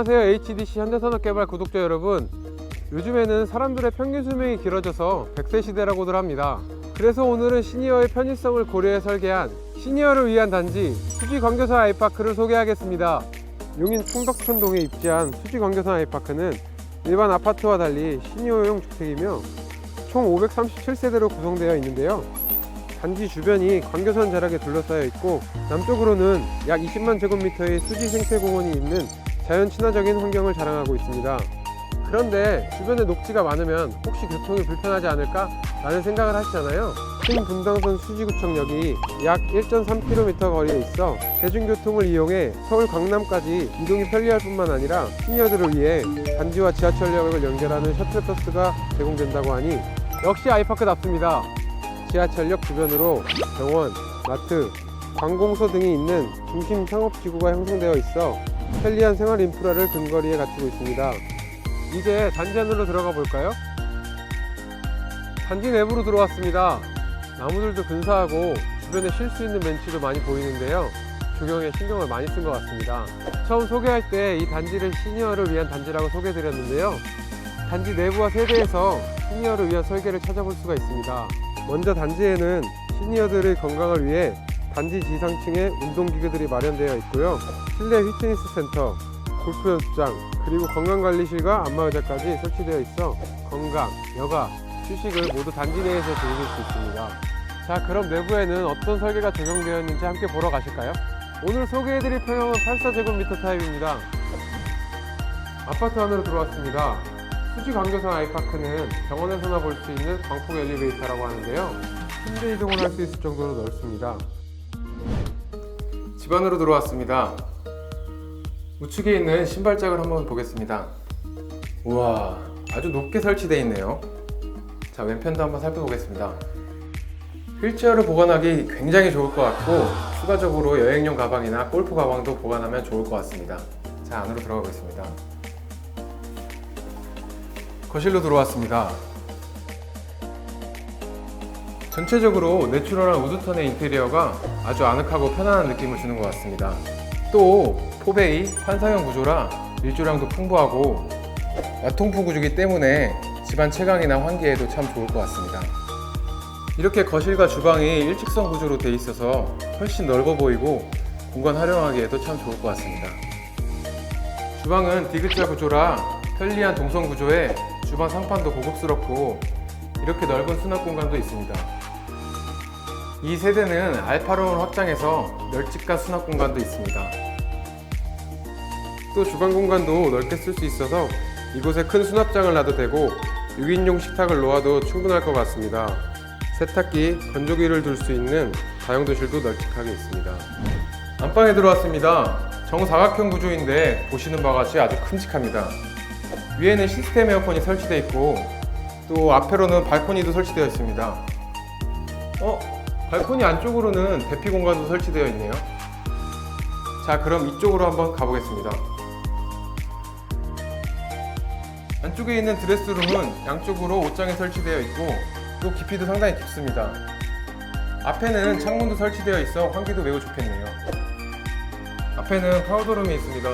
안녕하세요. HDC 현대산업개발 구독자 여러분. 요즘에는 사람들의 평균 수명이 길어져서 100세 시대라고들 합니다. 그래서 오늘은 시니어의 편의성을 고려해 설계한 시니어를 위한 단지 수지광교산 아이파크를 소개하겠습니다. 용인 풍덕천동에 입지한 수지광교산 아이파크는 일반 아파트와 달리 시니어용 주택이며 총 537세대로 구성되어 있는데요. 단지 주변이 광교산 자락에 둘러싸여 있고 남쪽으로는 약 20만 제곱미터의 수지 생태공원이 있는 자연 친화적인 환경을 자랑하고 있습니다. 그런데 주변에 녹지가 많으면 혹시 교통이 불편하지 않을까? 라는 생각을 하시잖아요. 신분당선 수지구청역이 약 1.3km 거리에 있어 대중교통을 이용해 서울 강남까지 이동이 편리할 뿐만 아니라 시니어들을 위해 단지와 지하철역을 연결하는 셔틀버스가 제공된다고 하니 역시 아이파크답습니다. 지하철역 주변으로 병원, 마트, 관공서 등이 있는 중심 상업지구가 형성되어 있어 편리한 생활 인프라를 근거리에 갖추고 있습니다. 이제 단지 안으로 들어가 볼까요? 단지 내부로 들어왔습니다. 나무들도 근사하고 주변에 쉴 수 있는 벤치도 많이 보이는데요. 조경에 신경을 많이 쓴 것 같습니다. 처음 소개할 때 이 단지를 시니어를 위한 단지라고 소개드렸는데요. 단지 내부와 세대에서 시니어를 위한 설계를 찾아볼 수가 있습니다. 먼저 단지에는 시니어들의 건강을 위해 단지 지상층에 운동기구들이 마련되어 있고요. 실내 피트니스 센터, 골프 연습장, 그리고 건강관리실과 안마의자까지 설치되어 있어 건강, 여가, 휴식을 모두 단지 내에서 즐길 수 있습니다. 자, 그럼 내부에는 어떤 설계가 적용되어 있는지 함께 보러 가실까요? 오늘 소개해드릴 평형은 84제곱미터 타입입니다. 아파트 안으로 들어왔습니다. 수지 광교산 아이파크는 병원에서나 볼 수 있는 광폭 엘리베이터라고 하는데요. 침대 이동을 할 수 있을 정도로 넓습니다. 집 안으로 들어왔습니다. 우측에 있는 신발장을 한번 보겠습니다. 우와, 아주 높게 설치되어 있네요. 자, 왼편도 한번 살펴보겠습니다. 휠체어를 보관하기 굉장히 좋을 것 같고 추가적으로 여행용 가방이나 골프 가방도 보관하면 좋을 것 같습니다. 자, 안으로 들어가 보겠습니다. 거실로 들어왔습니다. 전체적으로 내추럴한 우드턴의 인테리어가 아주 아늑하고 편안한 느낌을 주는 것 같습니다. 또 포베이 환상형 구조라 일조량도 풍부하고 와통풍 구조기 때문에 집안 채광이나 환기에도 참 좋을 것 같습니다. 이렇게 거실과 주방이 일직선 구조로 되어 있어서 훨씬 넓어 보이고 공간 활용하기에도 참 좋을 것 같습니다. 주방은 디귿자 구조라 편리한 동선 구조에 주방 상판도 고급스럽고 이렇게 넓은 수납 공간도 있습니다. 이 세대는 알파룸을 확장해서 널찍한 수납 공간도 있습니다. 또 주방 공간도 넓게 쓸 수 있어서 이곳에 큰 수납장을 놔도 되고 6인용 식탁을 놓아도 충분할 것 같습니다. 세탁기, 건조기를 둘 수 있는 다용도실도 널찍하게 있습니다. 안방에 들어왔습니다. 정사각형 구조인데 보시는 바와 같이 아주 큼직합니다. 위에는 시스템 에어컨이 설치되어 있고 또 앞에로는 발코니도 설치되어 있습니다. 어? 발코니 안쪽으로는 대피 공간도 설치되어 있네요. 자, 그럼 이쪽으로 한번 가보겠습니다. 안쪽에 있는 드레스룸은 양쪽으로 옷장이 설치되어 있고 또 깊이도 상당히 깊습니다. 앞에는 창문도 설치되어 있어 환기도 매우 좋겠네요. 앞에는 파우더룸이 있습니다.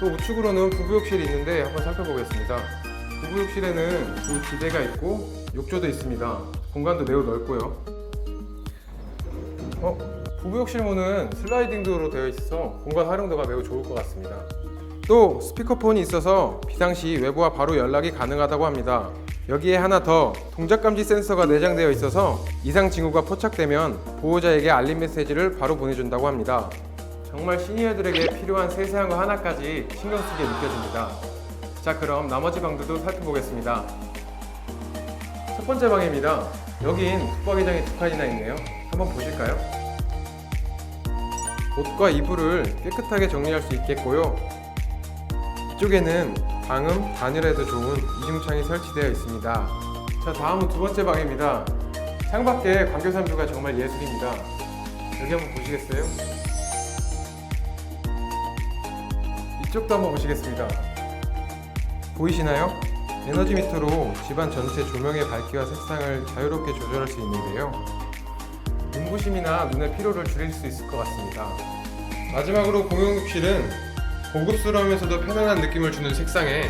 또 우측으로는 부부욕실이 있는데 한번 살펴보겠습니다. 부부욕실에는 두 기대가 있고 욕조도 있습니다. 공간도 매우 넓고요. 어? 부부욕실 문은 슬라이딩 도어로 되어 있어서 공간 활용도가 매우 좋을 것 같습니다. 또 스피커폰이 있어서 비상시 외부와 바로 연락이 가능하다고 합니다. 여기에 하나 더 동작 감지 센서가 내장되어 있어서 이상 징후가 포착되면 보호자에게 알림 메시지를 바로 보내준다고 합니다. 정말 시니어들에게 필요한 세세한 거 하나까지 신경 쓰게 느껴집니다. 자, 그럼 나머지 방들도 살펴보겠습니다. 첫 번째 방입니다. 여긴 붙박이장이 두 칸이나 있네요. 한번 보실까요? 옷과 이불을 깨끗하게 정리할 수 있겠고요. 이쪽에는 방음, 단열에도 좋은 이중창이 설치되어 있습니다. 자, 다음은 두 번째 방입니다. 창밖에 광교산뷰가 정말 예술입니다. 여기 한번 보시겠어요? 이쪽도 한번 보시겠습니다. 보이시나요? 에너지 미터로 집안 전체 조명의 밝기와 색상을 자유롭게 조절할 수 있는데요. 눈부심이나 눈의 피로를 줄일 수 있을 것 같습니다. 마지막으로 공용욕실은 고급스러우면서도 편안한 느낌을 주는 색상에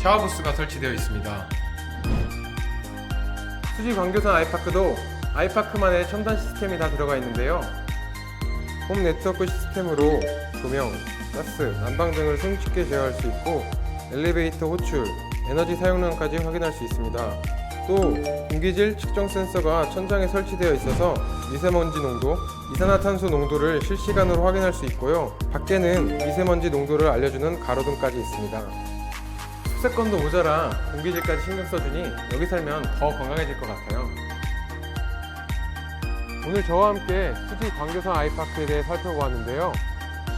샤워부스가 설치되어 있습니다. 수지 광교산 아이파크도 아이파크만의 첨단 시스템이 다 들어가 있는데요. 홈 네트워크 시스템으로 조명, 가스, 난방 등을 손쉽게 제어할 수 있고 엘리베이터 호출, 에너지 사용량까지 확인할 수 있습니다. 또 공기질 측정 센서가 천장에 설치되어 있어서 미세먼지 농도, 이산화탄소 농도를 실시간으로 확인할 수 있고요. 밖에는 미세먼지 농도를 알려주는 가로등까지 있습니다. 습세권도 모자라 공기질까지 신경 써주니 여기 살면 더 건강해질 것 같아요. 오늘 저와 함께 수지 광교산 아이파크에 대해 살펴보았는데요.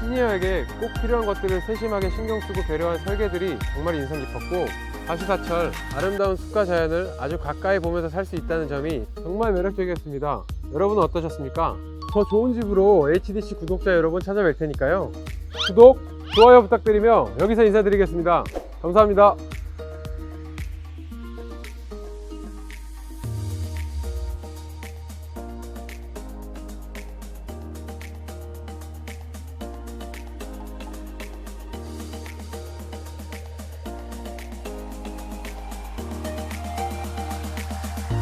시니어에게 꼭 필요한 것들을 세심하게 신경 쓰고 배려한 설계들이 정말 인상 깊었고 사시사철 아름다운 숲과 자연을 아주 가까이 보면서 살 수 있다는 점이 정말 매력적이었습니다. 여러분은 어떠셨습니까? 더 좋은 집으로 HDC 구독자 여러분 찾아뵐 테니까요. 구독, 좋아요 부탁드리며 여기서 인사드리겠습니다. 감사합니다.